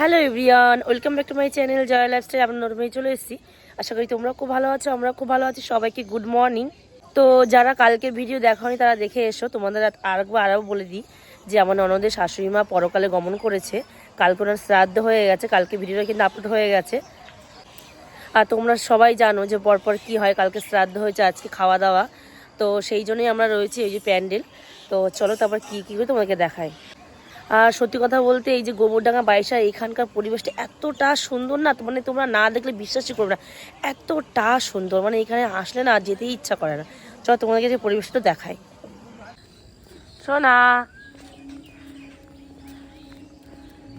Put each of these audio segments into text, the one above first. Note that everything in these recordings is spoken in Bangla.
Hello everyone welcome back to my channel Joy lifestyle. আমরা নর্মালি চলে এসেছি। আশা করি তোমরা খুব ভালো আছো আমরা খুব ভালো আছি। সবাইকে গুড মর্নিং। তো যারা কালকে ভিডিও দেখাওনি তারা দেখে এসো। তোমাদের আর আরেকবার আরও বলে দিই যে আমার ননদের শাশুড়ি মা পরকালে গমন করেছে। কালকে ওনার শ্রাদ্ধ হয়ে গেছে। কালকে ভিডিওটা কিন্তু আপলোড হয়ে গেছে। আর তোমরা সবাই জানো যে পরপর কি হয়, কালকে শ্রাদ্ধ হয়েছে, আজকে খাওয়া দাওয়া তো সেই জন্যই আমরা রয়েছি এই যে প্যান্ডেল। তো চলো তারপর কী কী করে তোমাকে দেখাই। আর সত্যি কথা বলতে এই যে গোবরডাঙ্গা বাইশা, এখানকার পরিবেশটা এতটা সুন্দর না মানে তোমরা না দেখলে বিশ্বাসই করবে না। এতটা সুন্দর মানে এখানে আসলে না যেতেই ইচ্ছা করে না। চলো তোমাদেরকে যে পরিবেশটা দেখাই। শোনা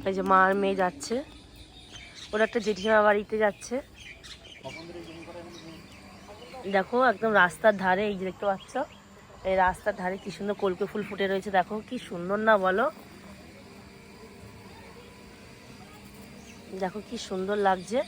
এই যে মার মেয়ে যাচ্ছে। ওরা একটা জেঠিমা বাড়িতে যাচ্ছে। দেখো একদম রাস্তার ধারে, এই যে দেখতে পাচ্ছ? এই রাস্তার ধারে কি সুন্দর কলকে ফুল ফুটে রয়েছে, দেখো কি সুন্দর না বলো? দেখো কি সুন্দর লাগছে।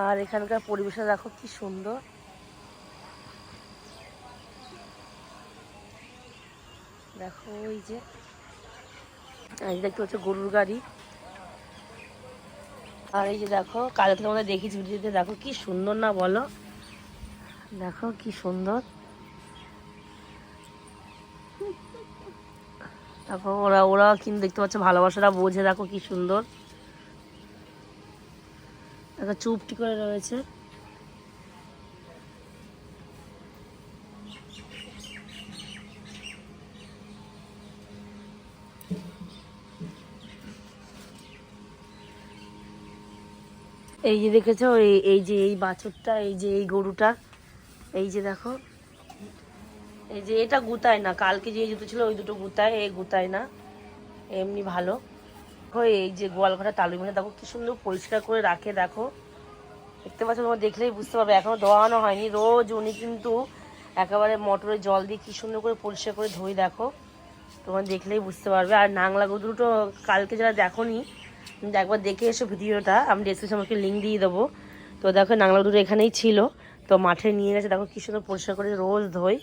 আর এখানকার পরিবেশটা দেখো কি সুন্দর। দেখো ওই যে দেখতে পাচ্ছ গরুর গাড়ি। আর এই যে দেখো কালকে আমাদের দেখেছি ভিডিওতে, দেখো কি সুন্দর না বলো? দেখো কি সুন্দর। দেখো, ওরা ওরা কিন্তু দেখতে পাচ্ছ, ভালোবাসাটা বোঝে, দেখো কি সুন্দর। দেখো চুপটি করে রয়েছে। এই যে দেখেছ, এই এই যে এই বাছুরটা, এই যে এই গরুটা, এই যে দেখো। এই যে এটা গুতায় না, কালকে যে জুতো ছিল ওই দুটো গুতায়, এই গুতায় না, এমনি ভালো। দেখো, এই যে গোয়ালঘাটা তালু মানে দেখো কি সুন্দর পরিষ্কার করে রাখে, দেখো। দেখতে পাচ্ছ, তোমার দেখলেই বুঝতে পারবে, এখনও ধোয়ানো হয়নি। রোজ উনি কিন্তু একেবারে মোটরের জল দিয়ে কি সুন্দর করে পরিষ্কার করে ধুই, দেখো। তোমার দেখলেই বুঝতে পারবে। আর নাংলা দুটো কালকে যারা দেখোনি একবার দেখে এসো ভিডিওটা। আমি ডিসক্রিপশন লিঙ্ক দিয়ে দেবো। তো দেখো নাংলা দুটো এখানেই ছিল। তো মাঠে নিয়ে গেছে। দেখো, কি সুন্দর পরিষ্কার করে রোজ ধোই।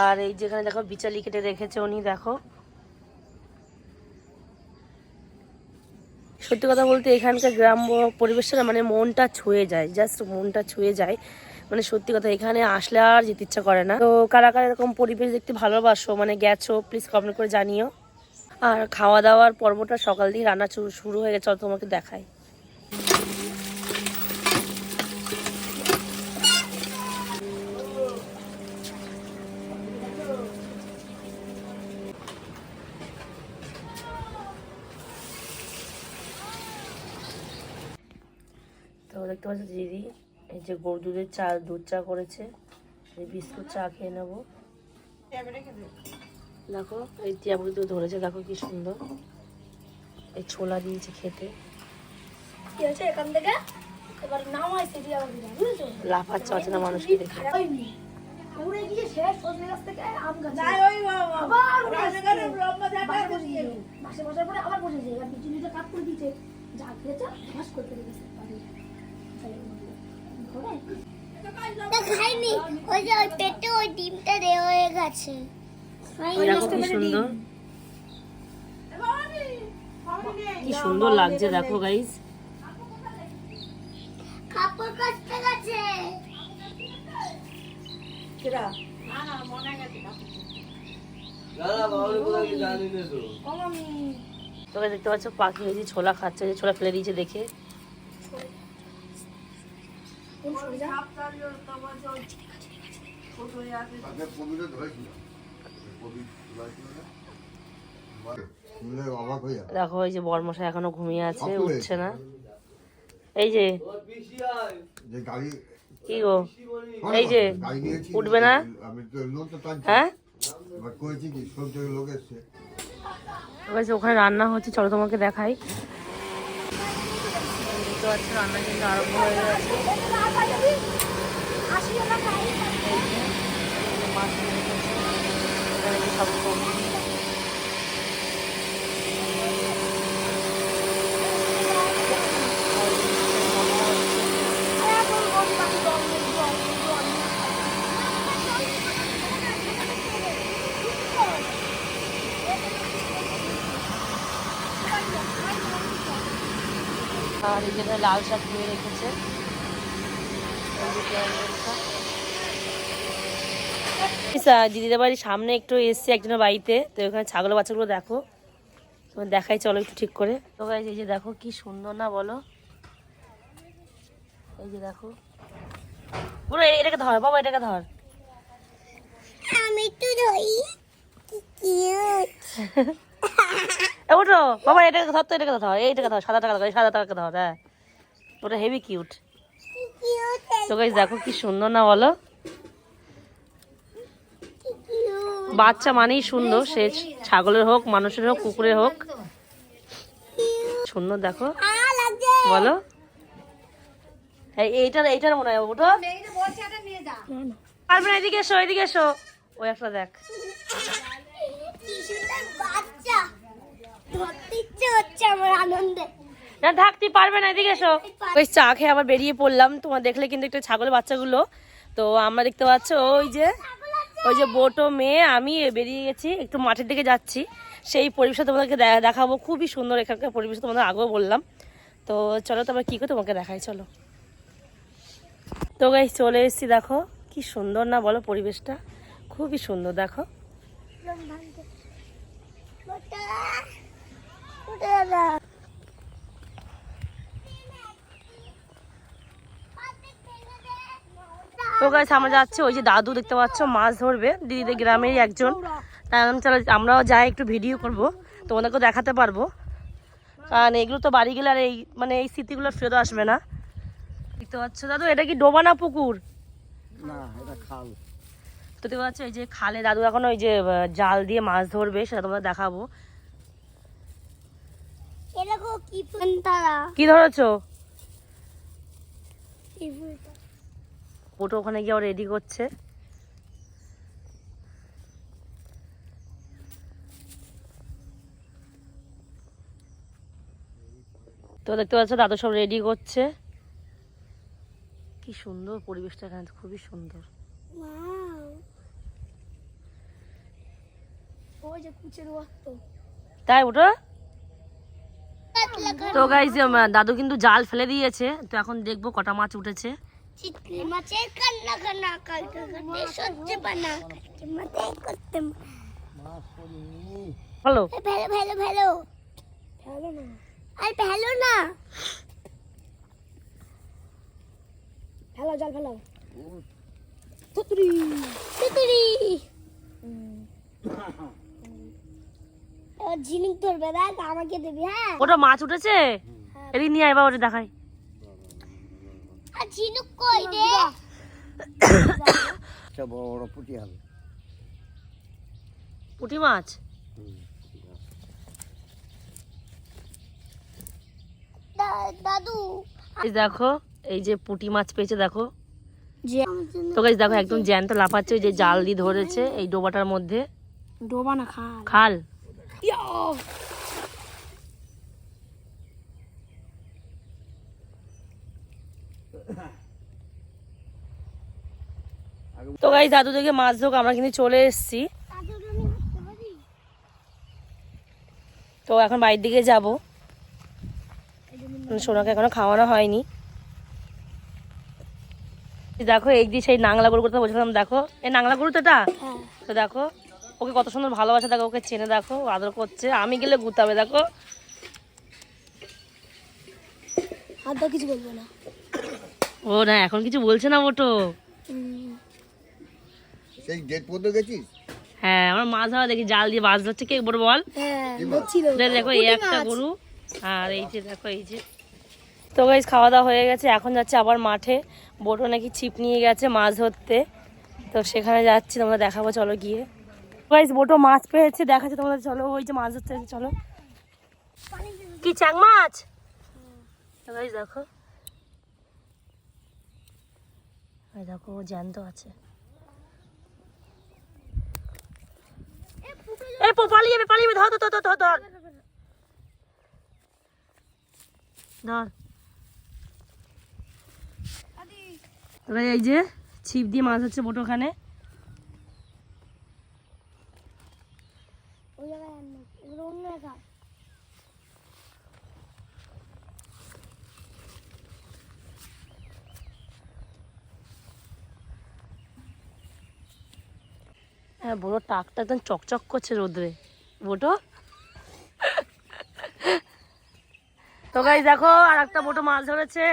আর এই যেখানে দেখো, বিচালি কেটে রেখেছে উনি, দেখো। সত্যি কথা বলতে, এখানকার গ্রাম পরিবেশটা মানে মনটা ছুঁয়ে যায়। জাস্ট মনটা ছুঁয়ে যায়। মানে সত্যি কথা, এখানে আসলে আর যেতে ইচ্ছা করে না। তো কারা কারা এরকম পরিবেশ দেখতে ভালোবাসো মানে গেছো প্লিজ কমেন্ট করে জানিও। আর খাওয়া দাওয়ার পর্বটা সকাল দিয়ে রান্না শুরু- হয়ে গেছে তোমাকে দেখাই। তো দেখতে পাচ্ছ দিদি, এই যে গরু দুধের চা দুধ চা করেছে বিস্কুট চা খেয়ে নেব। দেখো এই টিয়াবুড়ি দুধ ধরেছে দেখো কি সুন্দর। এই ছোলা দিয়েছে খেতে। কি হয়েছে এখান থেকে? এবার নাম সেটি বুঝেছ? লাফাচ্ছে অচেনা মানুষকে দেখে। উড়ে গিয়ে শেষ সজনে গাছ থেকে আম গাছ। নাই ওই বাবা। আবার উড়ে রাজনগরের আসছে। ব্রহ্ম জায়গায় বাসে বসে বসিয়ে গিয়ে। বাসে বসার পরে আবার বসেছে। এবার বিচুলিটা কাট করে দিয়েছে। যা খেয়েছে ঘাস করতে দিয়েছে খাইনি। ওই যে ওই পেটে ওই ডিমটা দেওয়া হয়ে গেছে। দেখো কি সুন্দর। কি সুন্দর লাগছে দেখো গাইস তোকে দেখতে পাচ্ছ পাখি হয়েছে ছোলা খাচ্ছে যে ছোলা ফেলে দিয়েছে দেখে। আগে দেখো এই যে বরমশাই এখনও ঘুমিয়ে আছে উঠছে না। এই যে যে কি গো? এই যে উঠবে না? আমি তো লোকটা টানছি। হ্যাঁ? ওখানে রান্না হচ্ছে চলো তোমাকে দেখাই। দেখতে পাচ্ছ রান্না কিন্তু আরম্ভ হয়ে গেছে। মাছ থাকব আর এই লাল শাক ধুয়ে রেখেছে। দিদিদের বাড়ির সামনে একটু এসছে একজনের বাড়িতে। তো ওখানে ছাগল বাচ্চাগুলো দেখো। তোমার দেখাই চলো একটু ঠিক করে। তো এই যে দেখো কি সুন্দর না বলো? এই যে দেখো। পুরো এটাকে ধর বাবা এটাকে ধর। আমি ধরি। বাবা এটাকে ধর তো এটাকে ধর। এইটাকে ধর সাদা টাকা ধর এই সাদা টাকা ধর হ্যাঁ। ওটা হেভি কিউট কিউট তো গাইজ দেখো কি সুন্দর না বলো? বাচ্চা মানেই সুন্দর, সে ছাগলের হোক, মানুষের হোক, কুকুরের হোক। সুন্দর দেখো। বলো। এই- এইটার এইটার মনে হয়, ওঠো। পারবে না, এদিকে এসো এদিকে এসো। ওই একটা দেখ। না থাকতে পারবে না, এদিকে এসো। ওই চা খেয়ে আবার বেরিয়ে পড়লাম। তোমার দেখলে কিন্তু একটা ছাগলের বাচ্চাগুলো। তো আমরা দেখতে পাচ্ছ, ওই যে ওই যে বোটো মেয়ে, আমি বেরিয়ে গেছি, একটু মাঠের দিকে যাচ্ছি। সেই পরিবেশটা তোমাদেরকে দেখাবো, খুবই সুন্দর এখানকার পরিবেশ, তোমাদের আগেও বললাম। তো চলো তো আবার কী করে তোমাকে দেখাই, চলো। তো গাই চলে এসেছি, দেখো, কি সুন্দর না বলো পরিবেশটা? খুবই সুন্দর, দেখো ওটা না তো গাছ আমরা যাচ্ছি ওই যে দাদু দেখতে পাচ্ছ মাছ ধরবে। দিদিদের গ্রামেরই একজন। তাই আমি চলো আমরাও যাই একটু ভিডিও করব। তোমাদেরকেও দেখাতে পারব। কারণ এগুলো তো বাড়ি গেলে আর এই মানে এই স্মৃতিগুলো ফেরত আসবে না। দেখতে পাচ্ছ দাদু এটা কি ডোবা না পুকুর? না এটা খাল। তো দেখতে পাচ্ছ এই যে খালে দাদু এখন ওই যে জাল দিয়ে মাছ ধরবে সেটা তোমাদের দেখাবো। কি তারা? কি ধরেছো? ওটা ওখানে গিয়ে রেডি করছে। তো দেখতে পাচ্ছ দাদু সব রেডি করছে। কি সুন্দর পরিবেশটা এখানে খুবই সুন্দর। তাই ওটা? তো গাইজ দাদু কিন্তু জাল ফেলে দিয়েছে তো এখন দেখব কটা মাছ উঠেছে। চিতলি মাছের কান্না কান্না কালকে কাটে সহ্য বানা কালকে মাথায় করতে হলো ভেলো ভেলো ভেলো। ফেলো না। আর ভেলো না। ফেলাও জাল তুতুরি। তুতুরি। ঝিনুক ধরবে দেখ আমাকে দিবি হ্যাঁ? ওটা মাছ উঠেছে? এদিকে নিয়ে আয় বাবা ওটা দেখাই। আর ঝিনুক কই রে? একটা বড় বড় পুঁটি হবে। পুঁটি মাছ? দাদু। এই দেখো এই যে পুঁটি মাছ পেয়েছে দেখো। তো গাইজ দেখো একদম জ্যান্ত লাফাচ্ছে ওই যে জাল দিয়ে ধরেছে এই ডোবাটার মধ্যে। ডোবা না খাল। খাল? তো গাইজ দাদু থেকে মাছ ধোক আমরা কিন্তু চলে এসেছি। তো এখন বাড়ির দিকে যাব। সোনাকে এখনও খাওয়ানো হয়নি। দেখো এই যে সেই নাংলা গরু কথা বলছিলাম দেখো। এই নাংলা গরু তো এটা? হ্যাঁ। তো দেখো ওকে কত সুন্দর ভালোবাসা দেখো ওকে চেনে দেখো আদর করছে। আমি গেলে গুতাবে দেখো। আর কিছু বলব না। ও না এখন কিছু বলছে না ওটো সেই গেট পর্যন্ত গেছিস? হ্যাঁ আমরা মাছ ধরা দেখি জাল দিয়ে মাছ ধরছে। কে বড় বল? হ্যাঁ দেখো এই একটা গরু আর এই যে দেখো এই যে। তো গাইজ খাওয়া দাওয়া হয়ে গেছে এখন যাচ্ছে আবার মাঠে। বোটো নাকি ছিপ নিয়ে গেছে মাছ ধরতে। তো সেখানে যাচ্ছি তোমরা দেখাবো চলো গিয়ে। গাইজ বোটো মাছ পেয়েছে দেখাচ্ছে তোমাদের চলো ওই যে মাছ ধরতে চলো। কি চাং মাছ? তো গাইজ দেখো। এই দেখো ও জ্যান্ত আছে। এই পালিয়ে যাবে পালিয়ে ধর ধর ধর ধর ধর। এই যে ছিপ দিয়ে মাছ হচ্ছে বোট ওখানে ওই জায়গায় আর নেই এগুলো অন্য জায়গায় হ্যাঁ বড় টাকটা একদম চকচক করছে রোদ্রে। বোটো? তো গাইজ দেখো আর একটা বোটো মাছ ধরেছে।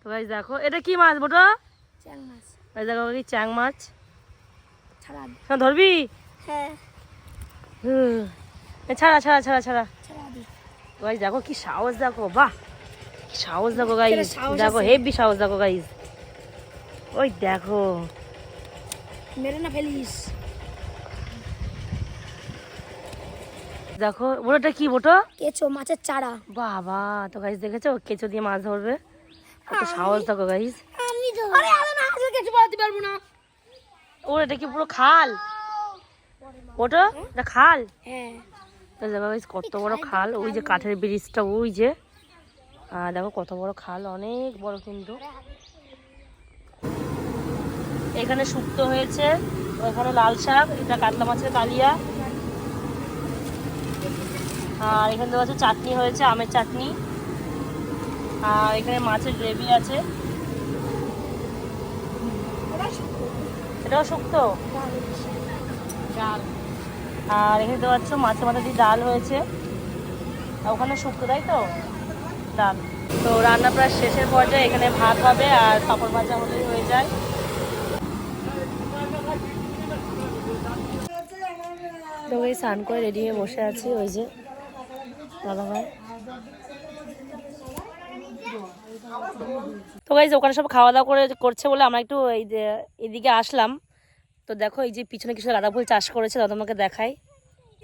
তো দেখো এটা কি মাছ বোটো? চ্যাং মাছ। গাইজ দেখো কি চ্যাং মাছ। হ্যাঁ ধরবি? হ্যাঁ। ছাড়া ছাড়া ছাড়া ছাড়া। দি। দেখো কি সাহস দেখো বাহ! সাহস দেখো গাইজ দেখো হেভি সাহস দেখো গাইজ ওই দেখো। মেরে না ফেলিস। দেখো ওটা কি বোটো কেঁচো মাছের চারা। বাবা তো গাইজ দেখেছ? কেঁচো দিয়ে মাছ ধরবে। কত সাহস দেখো গাইজ আমি তো আরে না পারব না। ও এটা কি পুরো খাল? ওটা? এটা খাল? হ্যাঁ। তো দেখো guys, কত বড় খাল ওই যে কাঠের ব্রিজটা ওই যে। দেখো কত বড় খাল, অনেক বড় কিন্তু। এখানে শুক্তো হয়েছে, ওখানে লাল শাক, এটা কাতলা মাছের কালিয়া। আর এখানে দেওয়া আছে চাটনি হয়েছে, আমের চাটনি। আর এখানে মাছের গ্রেভি আছে। এটাও শুক্তো? ডাল। আর এখানে দেওয়া মাছের মাথা দিয়ে ডাল হয়েছে। আর ওখানে শুক্তো, তাই তো? ডাল তো রান্না প্রায় শেষের পর্যায়ে এখানে ভাত হবে আর পাপড় ভাজা হলেই হয়ে যায়। তো ওই স্নান করে রেডি হয়ে বসে আছি, ওই যে দাদা ভাই তো গাইজ ওখানে সব খাওয়া দাওয়া করে করছে বলে আমরা একটু এই এদিকে আসলাম। তো দেখো এই যে পিছনে কিছু গাঁদা ফুল চাষ করেছে, দাদা তোমাকে দেখাই।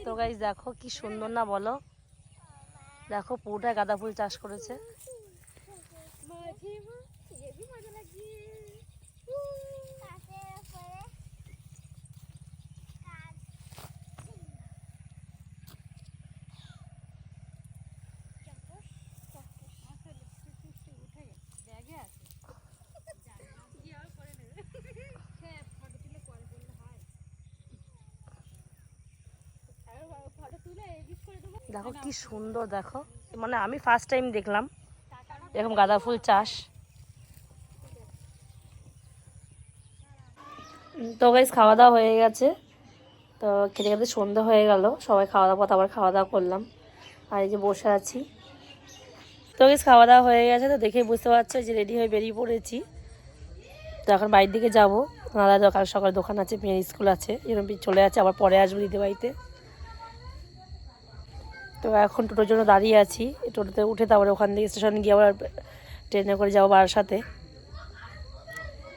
তো গাইজ দেখো কি সুন্দর না বলো। দেখো পুরোটা গাঁদা ফুল চাষ করেছে। দেখো কি সুন্দর, দেখো। মানে আমি ফার্স্ট টাইম দেখলাম। এরকম গাঁদা ফুল চাষ। তো গাইজ খাওয়া দাওয়া হয়ে গেছে। তো খেতে খেতে সন্ধ্যা হয়ে গেল। সবাই খাওয়া দাওয়া আবার খাওয়া দাওয়া করলাম। আর এই যে বসে আছি। তো গাইজ খাওয়া দাওয়া হয়ে গেছে তো দেখেই বুঝতে পারছ যে রেডি হয়ে বেরিয়ে পড়েছি। তো এখন বাড়ির দিকে যাব। দাদা কাল সকালে দোকান আছে, মেয়ের স্কুল আছে। এরকম চলে আছে আবার পরে আসব দিদি বাড়িতে তো এখন টোটোর জন্য দাঁড়িয়ে আছি। টোটোতে উঠে তারপরে ওখান থেকে স্টেশনে গিয়ে আবার ট্রেনে করে যাব বাড়ার সাথে।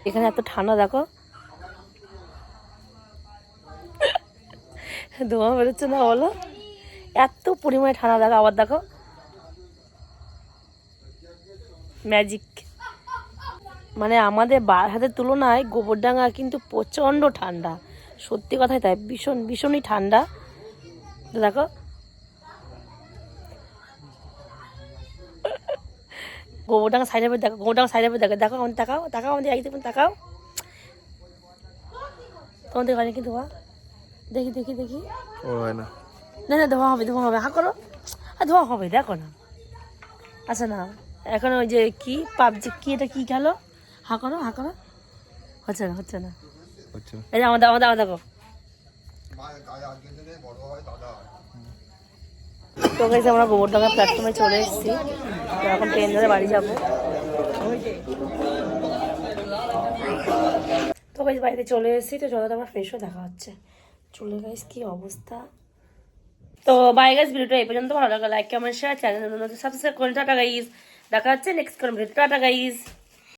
এখানে এত ঠান্ডা, দেখো। ধোঁয়া বেরোচ্ছে না বলো? এত পরিমাণে ঠান্ডা, দেখো, আবার দেখো। ম্যাজিক মানে আমাদের হাতের তুলনায় গোবরডাঙ্গা কিন্তু প্রচণ্ড ঠান্ডা। সত্যি কথাই তাই, ভীষণ, ভীষণই ঠান্ডা। দেখো। গোবরডাঙ্গা সাইডে দেখো গোবরডাঙ্গা সাইডে দেখো দেখো আমাদের তাকাও তাকাও আমাদের এক দেখুন তাকাও। তোমাদের ঘরে কি ধোয়া? দেখি দেখি দেখি। না। না না ধোয়া হবে ধোয়া হবে হা করো। আর ধোয়া হবে দেখো না। আচ্ছা না এখন ওই যে কি পাবজি কি এটা কি গেল হা করো হা করো। হচ্ছে না হচ্ছে না। এই যে আমাদের আমাদের আমাদের দেখো। তো গেছে আমরা গোবরডাঙ্গা প্ল্যাটফর্মে চলে এসেছি। তো এখন ট্রেন ধরে বাড়ি যাব। তো গাইজ বাড়িতে চলে এসেছি। তো চলো আমার ফ্রেশও দেখা হচ্ছে। চলে গাইজ কি অবস্থা? তো বাই গাইজ ভিডিওটা এই পর্যন্ত ভালো লাগল like comment share channel subscribe করুন। টাটা গাইজ দেখা হচ্ছে নেক্সট কোন ভিডিও টাটা গাইজ